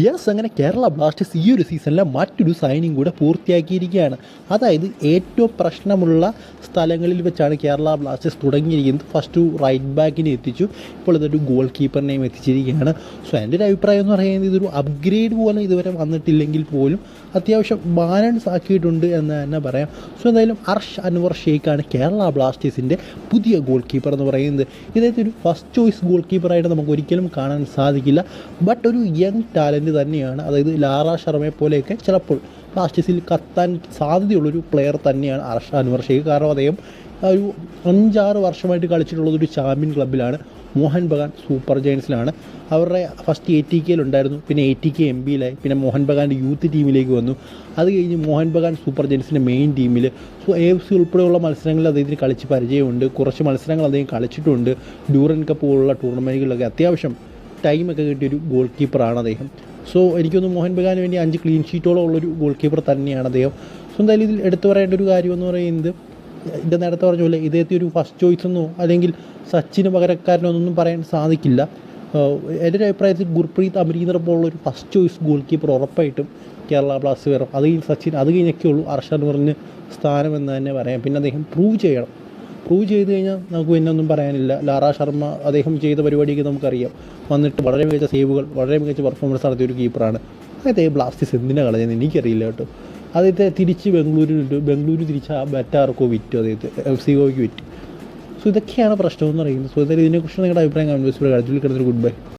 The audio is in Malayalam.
യെസ് അങ്ങനെ കേരള ബ്ലാസ്റ്റേഴ്സ് ഈ ഒരു സീസണിലെ മറ്റൊരു സൈനിങ് കൂടെ പൂർത്തിയാക്കിയിരിക്കുകയാണ്. അതായത് ഏറ്റവും പ്രശ്നമുള്ള സ്ഥലങ്ങളിൽ വെച്ചാണ് കേരള ബ്ലാസ്റ്റേഴ്സ് തുടങ്ങിയിരിക്കുന്നത്. ഫസ്റ്റ് റൈറ്റ് ബാക്കിനെ എത്തിച്ചു. ഇപ്പോൾ ഇതൊരു ഗോൾ കീപ്പറിനെയും എത്തിച്ചിരിക്കുകയാണ്. സോ എന്റെ ഒരു അഭിപ്രായം എന്ന് പറയുന്നത് ഇതൊരു അപ്ഗ്രേഡ് പോലെ ഇതുവരെ വന്നിട്ടില്ലെങ്കിൽ പോലും അത്യാവശ്യം ബാലൻസ് ആക്കിയിട്ടുണ്ട് എന്ന് തന്നെ പറയാം. സോ എന്തായാലും അർഷ് അൻവർ ഷെയ്ഖാണ് കേരള ബ്ലാസ്റ്റേഴ്സിന്റെ പുതിയ ഗോൾ കീപ്പർ എന്ന് പറയുന്നത്. ഇതായത് ഒരു ഫസ്റ്റ് ചോയ്സ് ഗോൾ കീപ്പറായിട്ട് നമുക്ക് ഒരിക്കലും കാണാൻ സാധിക്കില്ല. ബട്ട് ഒരു യങ് ടാലന്റ് തന്നെയാണ്. അതായത് ലാറ ശർമ്മയെ പോലെയൊക്കെ ചിലപ്പോൾ ബ്ലാസ്റ്റേഴ്സിൽ കത്താൻ സാധ്യതയുള്ളൊരു പ്ലെയർ തന്നെയാണ് അർഷ അൻവർ ഷെയ്ഖ്. കാരണം അദ്ദേഹം ഒരു അഞ്ചാറ് വർഷമായിട്ട് കളിച്ചിട്ടുള്ളത് ഒരു ചാമ്പ്യൻ ക്ലബ്ബിലാണ് മോഹൻ ബഗാൻ സൂപ്പർ ജയൻസിലാണ് അവരുടെ ഫസ്റ്റ് എ ടി കെയിലുണ്ടായിരുന്നു പിന്നെ എ ടി കെ എം ബിയിലായി പിന്നെ മോഹൻ ബഗാന്റെ യൂത്ത് ടീമിലേക്ക് വന്നു. അത് കഴിഞ്ഞ് മോഹൻ ബഗാൻ സൂപ്പർ ജയൻസിന്റെ മെയിൻ ടീമിൽ സോ എ എഫ് സി ഉൾപ്പെടെയുള്ള മത്സരങ്ങളിൽ അദ്ദേഹത്തിന് കളിച്ച് പരിചയമുണ്ട്. കുറച്ച് മത്സരങ്ങൾ അദ്ദേഹം കളിച്ചിട്ടുണ്ട്. ഡ്യൂറൻ കപ്പ് പോലുള്ള ടൂർണമെന്റുകളിലൊക്കെ അത്യാവശ്യം ടൈമൊക്കെ കിട്ടിയൊരു ഗോൾ കീപ്പറാണ് അദ്ദേഹം. സോ എനിക്കൊന്ന് മോഹൻ ബഗാന് വേണ്ടി അഞ്ച് ക്ലീൻ ഷീറ്റോളം ഉള്ളൊരു ഗോൾ കീപ്പർ തന്നെയാണ് അദ്ദേഹം. സോ എന്തായാലും ഇതിൽ എടുത്തു പറയേണ്ട ഒരു കാര്യം എന്ന് പറയുന്നത് എന്റെ നേരത്തെ പറഞ്ഞ പോലെ ഇദ്ദേഹത്തെ ഒരു ഫസ്റ്റ് ചോയ്സ് എന്നോ അല്ലെങ്കിൽ സച്ചിന് പകരക്കാരനോ ഒന്നും പറയാൻ സാധിക്കില്ല. എന്റെ ഒരു അഭിപ്രായത്തിൽ ഗുർപ്രീത് അമരീന്ദർ പോലുള്ള ഒരു ഫസ്റ്റ് ചോയ്സ് ഗോൾ കീപ്പർ ഉറപ്പായിട്ടും കേരള ബ്ലാസ്റ്റ് വരും. അത് കഴിഞ്ഞ് സച്ചിൻ അത് കഴിഞ്ഞൊക്കെ ഉള്ളൂ അർഷാൻ പറഞ്ഞ് സ്ഥാനം എന്ന് തന്നെ പറയാം. പിന്നെ അദ്ദേഹം പ്രൂവ് ചെയ്യണം. പ്രൂവ് ചെയ്ത് കഴിഞ്ഞാൽ നമുക്ക് പിന്നെ ഒന്നും പറയാനില്ല. ലാറ ശർമ്മ അദ്ദേഹം ചെയ്ത പരിപാടിയൊക്കെ നമുക്കറിയാം. വന്നിട്ട് വളരെ മികച്ച സേവുകൾ വളരെ മികച്ച പെർഫോമൻസ് നടത്തിയ ഒരു കീപ്പറാണ് അദ്ദേഹത്തെ ബ്ലാസ്റ്റേഴ്സ് എന്തിനാണ് കളഞ്ഞത് എനിക്കറിയില്ല കേട്ടോ. അദ്ദേഹത്തെ തിരിച്ച് ബംഗളൂരു ബംഗളൂരു തിരിച്ച് ആ ബറ്റാർക്കോ വിറ്റു അദ്ദേഹത്തെ എഫ് സി ഗോയ്ക്ക് വിറ്റു. സോ ഇതൊക്കെയാണ് പ്രശ്നമെന്ന് പറയുന്നത്. സോ ഇതായാലും ഇതിനെക്കുറിച്ച് നിങ്ങളുടെ അഭിപ്രായം കമന്റ് ബോക്സിൽ കിടന്നൊരു ഗുഡ് ബൈ